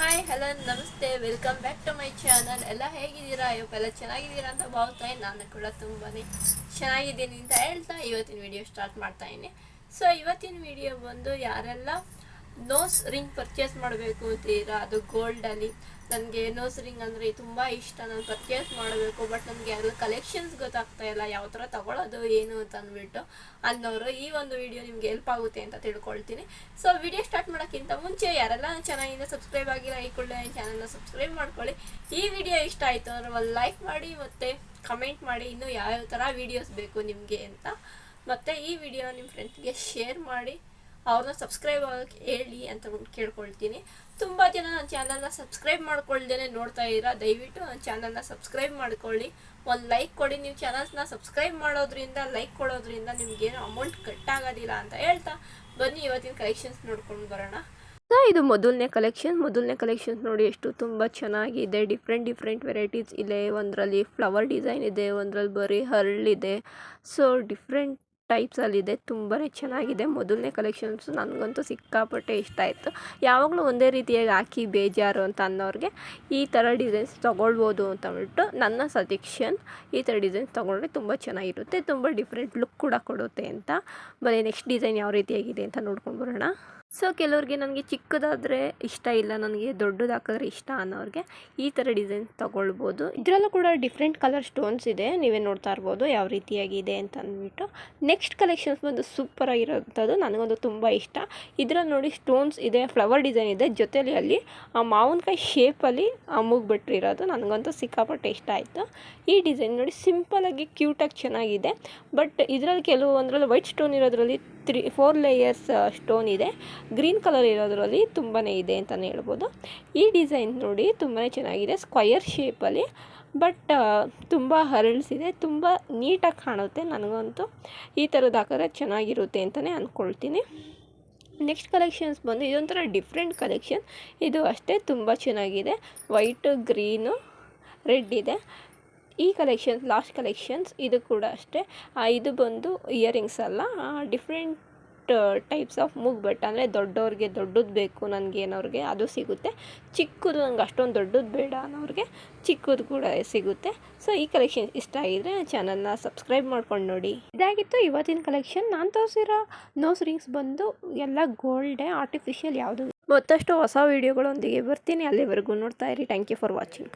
Hi hello ನಮಸ್ತೆ. Welcome back to my channel ಎಲ್ಲ ಹೇಗಿದ್ದೀರಾ? ಇವಕ್ಕೆಲ್ಲ ಚೆನ್ನಾಗಿದ್ದೀರಾ ಅಂತ ಭಾವಿಸ್ತಾ ನಾನು ಕೂಡ ತುಂಬಾ ಚೆನ್ನಾಗಿದ್ದೀನಿ ಅಂತ ಹೇಳ್ತಾ ಇವತ್ತಿನ ವಿಡಿಯೋ ಸ್ಟಾರ್ಟ್ ಮಾಡ್ತಾ ಇದ್ದೀನಿ. ಸೊ ಇವತ್ತಿನ ವಿಡಿಯೋ ಬಂದು ಯಾರೆಲ್ಲ ನೋಸ್ ರಿಂಗ್ ಪರ್ಚೇಸ್ ಮಾಡಬೇಕು ಅಂತೀರಾ? ಅದು ಗೋಲ್ಡಲ್ಲಿ ನನಗೆ ನೋಸ್ ರಿಂಗ್ ಅಂದರೆ ತುಂಬ ಇಷ್ಟ, ನಾನು ಪರ್ಚೇಸ್ ಮಾಡಬೇಕು ಬಟ್ ನನಗೆ ಯಾರು ಕಲೆಕ್ಷನ್ಸ್ ಗೊತ್ತಾಗ್ತಾ ಇಲ್ಲ, ಯಾವ ಥರ ತಗೊಳ್ಳೋದು ಏನು ಅಂತ ಅಂದ್ಬಿಟ್ಟು ಅನ್ನೋರು ಈ ಒಂದು ವಿಡಿಯೋ ನಿಮ್ಗೆ ಹೆಲ್ಪ್ ಆಗುತ್ತೆ ಅಂತ ತಿಳ್ಕೊಳ್ತೀನಿ. ಸೊ ವಿಡಿಯೋ ಸ್ಟಾರ್ಟ್ ಮಾಡೋಕ್ಕಿಂತ ಮುಂಚೆ ಯಾರೆಲ್ಲ ನನ್ನ ಸಬ್ಸ್ಕ್ರೈಬ್ ಆಗಿಲ್ಲ, ಈ ಕೂಡಲೇ ಚಾನಲ್ನ ಸಬ್ಸ್ಕ್ರೈಬ್ ಮಾಡ್ಕೊಳ್ಳಿ. ಈ ವಿಡಿಯೋ ಇಷ್ಟ ಆಯಿತು ಅಂದ್ರೆ ಒಂದು ಲೈಕ್ ಮಾಡಿ ಮತ್ತು ಕಮೆಂಟ್ ಮಾಡಿ ಇನ್ನೂ ಯಾವ್ಯಾವ ಥರ ವೀಡಿಯೋಸ್ ಬೇಕು ನಿಮಗೆ ಅಂತ. ಮತ್ತು ಈ ವಿಡಿಯೋ ನಿಮ್ಮ ಫ್ರೆಂಡ್ಸ್ಗೆ ಶೇರ್ ಮಾಡಿ. ಅವ್ರನ್ನ ಸಬ್ಸ್ಕ್ರೈಬ್ ಆಗೋಕ್ಕೆ ಹೇಳಿ ಅಂತ ಕೇಳ್ಕೊಳ್ತೀನಿ. ತುಂಬ ಜನ ನನ್ನ ಚಾನಲ್ನ ಸಬ್ಸ್ಕ್ರೈಬ್ ಮಾಡ್ಕೊಳ್ದೇನೆ ನೋಡ್ತಾ ಇದ್ದೀರಾ, ದಯವಿಟ್ಟು ನನ್ನ ಚಾನಲ್ನ ಸಬ್ಸ್ಕ್ರೈಬ್ ಮಾಡ್ಕೊಳ್ಳಿ. ಒಂದು ಲೈಕ್ ಕೊಡಿ, ನೀವು ಚಾನಲ್ಸ್ನ ಸಬ್ಸ್ಕ್ರೈಬ್ ಮಾಡೋದ್ರಿಂದ ಲೈಕ್ ಕೊಡೋದ್ರಿಂದ ನಿಮ್ಗೇನು ಅಮೌಂಟ್ ಕಟ್ ಆಗೋದಿಲ್ಲ ಅಂತ ಹೇಳ್ತಾ ಬನ್ನಿ, ಇವತ್ತಿನ ಕಲೆಕ್ಷನ್ಸ್ ನೋಡ್ಕೊಂಡು ಬರೋಣ. ಸೊ ಇದು ಮೊದಲನೇ ಕಲೆಕ್ಷನ್ ಮೊದಲನೇ ಕಲೆಕ್ಷನ್ಸ್ ನೋಡಿ ಎಷ್ಟು ತುಂಬ ಚೆನ್ನಾಗಿದೆ. ಡಿಫ್ರೆಂಟ್ ಡಿಫ್ರೆಂಟ್ ವೆರೈಟೀಸ್ ಇದೆ. ಒಂದರಲ್ಲಿ ಫ್ಲವರ್ ಡಿಸೈನ್ ಇದೆ, ಒಂದರಲ್ಲಿ ಬರೀ ಹರಳಿದೆ. ಸೊ ಡಿಫ್ರೆಂಟ್ ಟೈಪ್ಸಲ್ಲಿದೆ ತುಂಬಾ ಚೆನ್ನಾಗಿದೆ. ಮೊದಲನೇ ಕಲೆಕ್ಷನ್ಸ್ ನನಗಂತೂ ಸಿಕ್ಕಾಪಟ್ಟೆ ಇಷ್ಟ ಆಯಿತು. ಯಾವಾಗಲೂ ಒಂದೇ ರೀತಿಯಾಗಿ ಹಾಕಿ ಬೇಜಾರು ಅಂತ ಅನ್ನೋರಿಗೆ ಈ ಥರ ಡಿಸೈನ್ಸ್ ತೊಗೊಳ್ಬೋದು ಅಂತ ಅಂದ್ಬಿಟ್ಟು ನನ್ನ ಸಜೆಕ್ಷನ್ ಈ ಥರ ಡಿಸೈನ್ಸ್ ತೊಗೊಂಡ್ರೆ ತುಂಬ ಚೆನ್ನಾಗಿರುತ್ತೆ, ತುಂಬ ಡಿಫ್ರೆಂಟ್ ಲುಕ್ ಕೂಡ ಕೊಡುತ್ತೆ ಅಂತ. ಬರೀ ನೆಕ್ಸ್ಟ್ ಡಿಸೈನ್ ಯಾವ ರೀತಿಯಾಗಿದೆ ಅಂತ ನೋಡ್ಕೊಂಡು ಬರೋಣ. ಸೊ ಕೆಲವ್ರಿಗೆ ನನಗೆ ಚಿಕ್ಕದಾದರೆ ಇಷ್ಟ ಇಲ್ಲ, ನನಗೆ ದೊಡ್ಡದು ಹಾಕಿದ್ರೆ ಇಷ್ಟ ಅನ್ನೋರಿಗೆ ಈ ಥರ ಡಿಸೈನ್ಸ್ ತೊಗೊಳ್ಬೋದು. ಇದರಲ್ಲೂ ಕೂಡ ಡಿಫ್ರೆಂಟ್ ಕಲರ್ ಸ್ಟೋನ್ಸ್ ಇದೆ, ನೀವೇ ನೋಡ್ತಾ ಇರ್ಬೋದು ಯಾವ ರೀತಿಯಾಗಿದೆ ಅಂತ ಅಂದ್ಬಿಟ್ಟು. ನೆಕ್ಸ್ಟ್ ಕಲೆಕ್ಷನ್ಸ್ ಬಂದು ಸೂಪರ್ ಆಗಿರೋಂಥದ್ದು ನನಗಂತೂ ತುಂಬ ಇಷ್ಟ. ಇದರಲ್ಲಿ ನೋಡಿ ಸ್ಟೋನ್ಸ್ ಇದೆ ಫ್ಲವರ್ ಡಿಸೈನ್ ಇದೆ, ಜೊತೆಲಿ ಅಲ್ಲಿ ಆ ಮಾವಿನಕಾಯಿ ಶೇಪಲ್ಲಿ ಮೂಗ್ಬಿಟ್ಟಿರೋದು ನನಗಂತೂ ಸಿಕ್ಕಾಪಟ್ಟೆ ಇಷ್ಟ ಆಯಿತು. ಈ ಡಿಸೈನ್ ನೋಡಿ ಸಿಂಪಲಾಗಿ ಕ್ಯೂಟಾಗಿ ಚೆನ್ನಾಗಿದೆ. ಬಟ್ ಇದರಲ್ಲಿ ಕೆಲವು ಒಂದರಲ್ಲಿ ವೈಟ್ ಸ್ಟೋನ್ ಇರೋದ್ರಲ್ಲಿ ತ್ರೀ ಫೋರ್ ಲೇಯರ್ಸ್ ಸ್ಟೋನ್ ಇದೆ. ಗ್ರೀನ್ ಕಲರ್ ಇರೋದ್ರಲ್ಲಿ ತುಂಬಾ ಇದೆ ಅಂತಲೇ ಹೇಳ್ಬೋದು. ಈ ಡಿಸೈನ್ ನೋಡಿ ತುಂಬಾ ಚೆನ್ನಾಗಿದೆ ಸ್ಕ್ವಯರ್ ಶೇಪಲ್ಲಿ ಬಟ್ ತುಂಬ ಹರಳಿಸಿದೆ ತುಂಬ ನೀಟಾಗಿ ಕಾಣುತ್ತೆ ನನಗಂತೂ. ಈ ಥರದ್ದು ಹಾಕಿದ್ರೆ ಚೆನ್ನಾಗಿರುತ್ತೆ ಅಂತಲೇ ಅಂದ್ಕೊಳ್ತೀನಿ ನೆಕ್ಸ್ಟ್ ಕಲೆಕ್ಷನ್ಸ್ ಬಂದು, ಇದೊಂಥರ ಡಿಫ್ರೆಂಟ್ ಕಲೆಕ್ಷನ್ ಇದು ಅಷ್ಟೇ ತುಂಬ ಚೆನ್ನಾಗಿದೆ. ವೈಟು ಗ್ರೀನು ರೆಡ್ ಇದೆ. ಈ ಕಲೆಕ್ಷನ್ಸ್ ಲಾಸ್ಟ್ ಕಲೆಕ್ಷನ್ಸ್ ಇದು ಕೂಡ ಅಷ್ಟೇ. ಇದು ಬಂದು ಇಯರಿಂಗ್ಸ್ ಅಲ್ಲ. ಡಿಫ್ರೆಂಟ್ ಟೈಪ್ಸ್ ಆಫ್ ಮೂಗ್ ಬಟ್ ಅಂದರೆ ದೊಡ್ಡವ್ರಿಗೆ ದೊಡ್ಡದು ಬೇಕು ನನಗೆ ಏನವ್ರಿಗೆ, ಅದು ಸಿಗುತ್ತೆ. ಚಿಕ್ಕದು ನಂಗೆ ಅಷ್ಟೊಂದು ದೊಡ್ಡದು ಬೇಡ ಅನ್ನೋರಿಗೆ ಚಿಕ್ಕದು ಕೂಡ ಸಿಗುತ್ತೆ. ಸೊ ಈ ಕಲೆಕ್ಷನ್ ಇಷ್ಟ ಆಗಿದ್ರೆ ಚಾನಲ್ನ ಸಬ್ಸ್ಕ್ರೈಬ್ ಮಾಡ್ಕೊಂಡು ನೋಡಿ. ಇದಾಗಿತ್ತು ಇವತ್ತಿನ ಕಲೆಕ್ಷನ್ ನಾನು ತೋರಿಸಿರೋ ನೋಸ್ ರಿಂಗ್ಸ್ ಬಂದು ಎಲ್ಲ ಗೋಲ್ಡೆ ಆರ್ಟಿಫಿಷಿಯಲ್ ಯಾವುದು ಮತ್ತಷ್ಟು ಹೊಸ ವೀಡಿಯೋಗಳೊಂದಿಗೆ ಬರ್ತೀನಿ. ಅಲ್ಲಿವರೆಗೂ ನೋಡ್ತಾ ಇರಿ. Thank you for watching